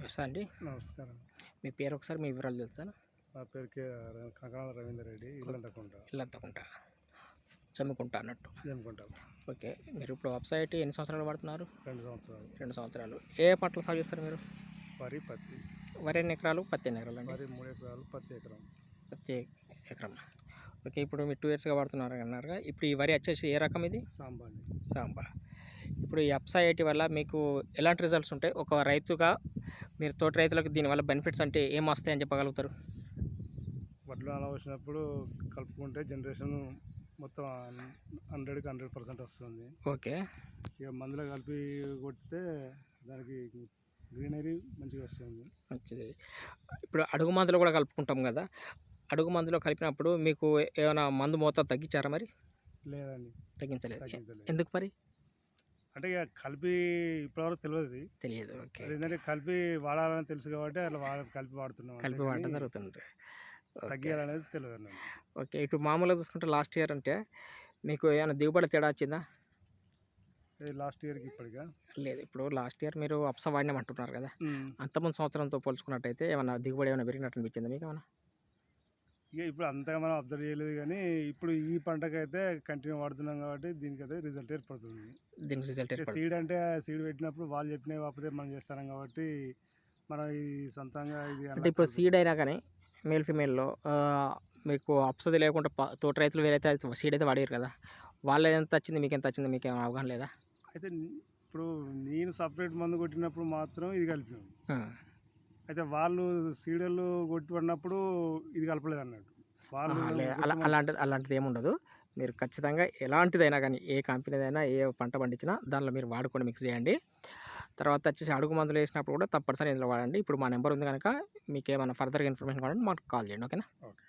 నమస్తే అండి. నమస్కారం. మీ పేరు ఒకసారి మీ వివరాలు తెలుస్తాను నా పేరు కే కంకాల రవీందర్ రెడ్డి ఇల్లంతకుంట. ఇల్లంతకుంటా. చమ్ముకుంటా అన్నట్టు. జమ్ముకుంటాం ఓకే. మీరు ఇప్పుడు వెబ్సైట్ ఎన్ని సంవత్సరాలు వాడుతున్నారు? రెండు సంవత్సరాలు. రెండు సంవత్సరాలు. ఏ పంటలు సాగు చేస్తారు మీరు? వరి పత్తి. వరి ఎన్ని ఎకరాలు పత్తి ఎన్ని ఎకరాలు వరి మూడు ఎకరాలు పత్తి ఎకరం. పత్తి ఎకరం. ఓకే. ఇప్పుడు మీరు టూ ఇయర్స్గా వాడుతున్నారు అన్నారుగా ఇప్పుడు ఈ వరి వచ్చేసి ఏ రకం ఇది? సాంబాని సాంబా. ఇప్పుడు ఈ వెబ్సైట్ వల్ల మీకు ఎలాంటి రిజల్ట్స్ ఉంటాయి? ఒక రైతుగా మీరు తోటి రైతులకు దీనివల్ల బెనిఫిట్స్ అంటే ఏం వస్తాయని చెప్పగలుగుతారు? వడ్లు అలా వచ్చినప్పుడు కలుపుకుంటే జనరేషన్ మొత్తం హండ్రెడ్కి హండ్రెడ్ పర్సెంట్ వస్తుంది. ఓకే. ఇక మందులో కలిపి కొడితే దానికి గ్రీనరీ మంచిగా వస్తుంది. మంచిది. ఇప్పుడు అడుగు మందులో కూడా కలుపుకుంటాం కదా. అడుగు మందులో కలిపినప్పుడు మీకు ఏమైనా మందు మోతాదు తగ్గించారా మరి? లేదండి. తగ్గించలేదు. తగ్గించలేదు. ఎందుకు మరి? అంటే ఇక కలిపి ఇప్పటివరకు తెలియదు తెలియదు ఓకే ఏంటంటే కలిపి వాడాలని తెలుసు కాబట్టి అట్లా వాడ కలిపి వాడుతున్నాం కలిపి వాడటం జరుగుతుంది ఓకే. తగ్గియాలనేది తెలియదు ఓకే ఇటు మామూలుగా చూసుకుంటే లాస్ట్ ఇయర్ అంటే మీకు ఏమైనా దిగుబడి తేడా వచ్చిందా? లాస్ట్ ఇయర్కి ఇప్పటిగా లేదు ఇప్పుడు లాస్ట్ ఇయర్ మీరు అప్స వాడినాం అంటున్నారు కదా. అంతకుముందు సంవత్సరంతో పోల్చుకున్నట్టయితే ఏమైనా దిగుబడి ఏమైనా పెరిగినట్టు అనిపించింది మీకు ఏమైనా? ఇక ఇప్పుడు అంతగా మనం అబ్జర్వ్ చేయలేదు కానీ ఇప్పుడు ఈ పంటకైతే కంటిన్యూ వాడుతున్నాం కాబట్టి దీనికైతే రిజల్ట్ ఏర్పడుతుంది. దీనికి రిజల్ట్ సీడ్ అంటే సీడ్ పెట్టినప్పుడు వాళ్ళు చెప్పినవి కాకపోతే మనం చేస్తాం కాబట్టి మనం ఈ సొంతంగా ఇది అంటే ఇప్పుడు సీడ్ అయినా కానీ మేల్ ఫీమేల్లో మీకు అప్సది లేకుండా తోట రైతులు వేరైతే సీడ్ అయితే వాడారు కదా. వాళ్ళు ఎంత వచ్చింది మీకు ఎంత వచ్చింది మీకు ఏమైనా అవగాహన లేదా? అయితే ఇప్పుడు నేను సపరేట్ మందు కొట్టినప్పుడు మాత్రం ఇది కలిపినాం. అయితే వాళ్ళు సీడలు కొట్టి పడినప్పుడు ఇది కలపలేదు అన్నట్టు వాళ్ళు ఆహా, లేదు అలా కొట్టిన- అలాంటిది అలాంటిది ఏమి ఉండదు. మీరు ఖచ్చితంగా ఎలాంటిదైనా కానీ ఏ కంపెనీదైనా ఏ పంట పండించినా దానిలో మీరు వాడుకొని మిక్స్ చేయండి. తర్వాత వచ్చేసి అడుగు మందులు వేసినప్పుడు కూడా తప్పనిసరి ఇందులో వాడండి. ఇప్పుడు మా నెంబర్ ఉంది కనుక మీకు ఏమైనా ఫర్దర్గా ఇన్ఫర్మేషన్ కావాలంటే మాకు కాల్ చేయండి ఓకేనా? ఓకే.